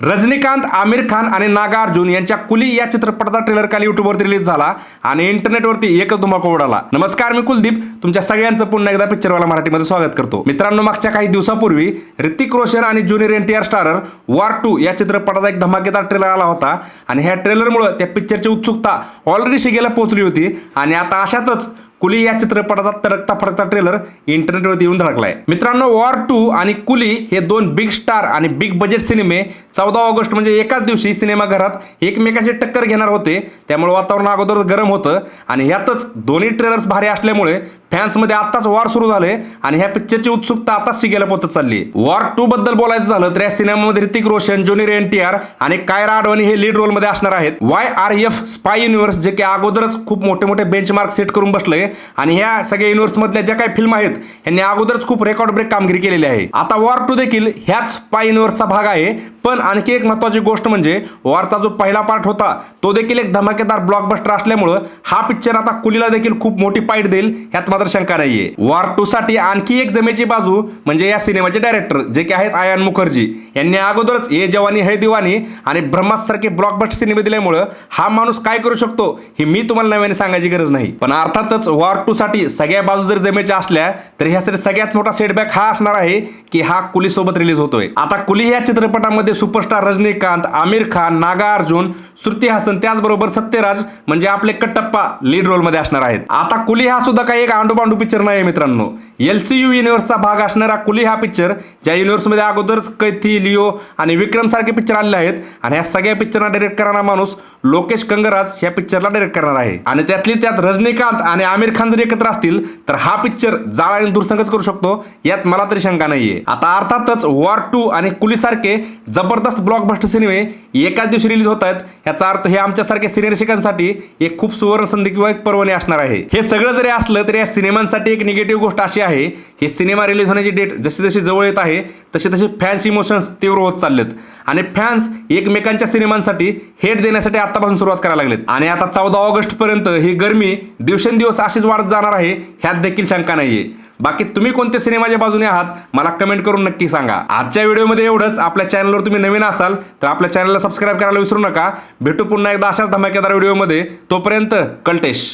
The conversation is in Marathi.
रजनीकांत आमिर खान आणि नागार्जुन यांच्या कुली या चित्रपटाचा ट्रेलर काल युट्यूबवरती रिलीज झाला आणि इंटरनेटवरती एकच धुमाकूळ उडाला. नमस्कार मी कुलदीप. तुमच्या सगळ्यांचं पुन्हा एकदा पिक्चरवाला मराठीमध्ये स्वागत करतो. मित्रांनो मागच्या काही दिवसापूर्वी ऋतिक रोशन आणि junior N T R starrer war two या चित्रपटाचा एक धमाकेदार ट्रेलर आला होता आणि ह्या ट्रेलरमुळे त्या पिक्चरची उत्सुकता ऑलरेडी शिगेला पोहोचली होती आणि आता अशातच कुली या चित्रपटाचा तडकता फडकता ट्रेलर इंटरनेटवरती येऊन धडकलाय. मित्रांनो वॉर टू आणि कुली हे दोन बिग स्टार आणि बिग बजेट सिनेमे चौदा ऑगस्ट म्हणजे एकाच दिवशी सिनेमाघरात एकमेकांची टक्कर घेणार होते. त्यामुळे वातावरण अगोदर गरम होतं आणि ह्यातच दोन्ही ट्रेलर्स भारी असल्यामुळे फॅन्समध्ये आताच वॉर सुरू झाले आणि ह्या पिक्चरची उत्सुकता आताच शिकायला पोहोचत चालली. वॉर टू बद्दल बोलायचं झालं तर या सिनेमामध्ये Hrithik Roshan junior N T R आणि कायरा अडवाणी हे लीड रोलमध्ये असणार आहेत. Y R F spy universe जे की अगोदरच खूप मोठे मोठे बेंचमार्क सेट करून बसले आणि ह्या सगळ्या युनिव्हर्समधल्या ज्या काही फिल्म आहेत यांनी अगोदरच खूप रेकॉर्ड ब्रेक कामगिरी केलेली आहे. आता वॉर टू देखील ह्याच पाय युनिव्हर्सचा भाग आहे पण आणखी एक महत्वाची गोष्ट म्हणजे वॉरचा जो पहिला पार्ट होता तो देखील एक धमाकेदार ब्लॉकबस्टर असल्यामुळं हा पिक्चर आता कुलीला देखील खूप मोठी पाईट देईल ह्यात मात्र शंका नाहीये. वॉर टू साठी आणखी एक जमेची बाजू म्हणजे या सिनेमाचे डायरेक्टर जे की आहेत आयन मुखर्जी. यांनी अगोदरच ए जवानी हे दिवानी आणि ब्रह्मासारखे ब्लॉकबस्टर सिनेमे दिल्यामुळं हा माणूस काय करू शकतो हे मी तुम्हाला नव्याने सांगायची गरज नाही. पण अर्थातच वॉर टू साठी सगळ्या बाजू जर जमेच्या असल्या तर ह्यासाठी सगळ्यात मोठा सेटबॅक हा असणार आहे की हा कुली सोबत रिलीज होतोय. आता कुली या चित्रपटामध्ये सुपरस्टार रजनीकांत आमिर खान नागार्जुन श्रुती हासन त्याचबरोबर सत्यराज म्हणजे आपले कट्टप्पा लीड रोलमध्ये असणार आहेत. आता कुली हा सुद्धा काही एक आंडूबांडू पिक्चर नाही आहे मित्रांनो एल सी यू युनिव्हर्सचा भाग असणारा कुली हा पिक्चर ज्या युनिव्हर्समध्ये अगोदरच कैथी लिओ आणि विक्रम सारखे पिक्चर आलेले आहेत आणि ह्या सगळ्या पिक्चरना डायरेक्ट करणारा माणूस लोकेश कंगराज ह्या पिक्चरला डायरेक्ट करणार आहे. आणि त्यातली त्यात रजनीकांत आणि आमिर खान जर एकत्र असतील तर हा पिक्चर जाळ आणि दूरसंगच करू शकतो. यात मला तरी शंका नाहीये. आता अर्थातच वॉर टू आणि कुली सारखे जबरदस्त ब्लॉकबस्टर सिनेमे एकाच दिवशी रिलीज होत आहेत. याचा अर्थ हे आमच्यासारख्या सिनेरसिकांसाठी एक खूप सुवर्ण संधी किंवा एक पर्वणी असणार आहे. हे सगळं जरी असलं तरी या सिनेमांसाठी एक निगेटिव्ह गोष्ट अशी आहे हे सिनेमा रिलीज होण्याची डेट जशी जशी जवळ येत आहे तसे तसे फॅन्स इमोशन्स तीव्र होत चाललेत. आणि फॅन्स एकमेकांच्या सिनेमांसाठी हेट देण्यासाठी आतापासून सुरुवात करायला लागलेत. आणि आता चौदा ऑगस्ट पर्यंत ही गर्मी दिवसेंदिवस अशीच वाढत जाणार आहे ह्यात देखील शंका नाहीये. बाकी तुम्ही कोणत्या सिनेमाच्या बाजूने आहात मला कमेंट करून नक्की सांगा. आजच्या व्हिडिओमध्ये एवढंच. आपल्या चॅनलवर तुम्ही नवीन असाल तर आपल्या चॅनलला सबस्क्राईब करायला विसरू नका. भेटू पुन्हा एकदा अशाच धमाकेदार व्हिडिओमध्ये. तोपर्यंत कल्टेश.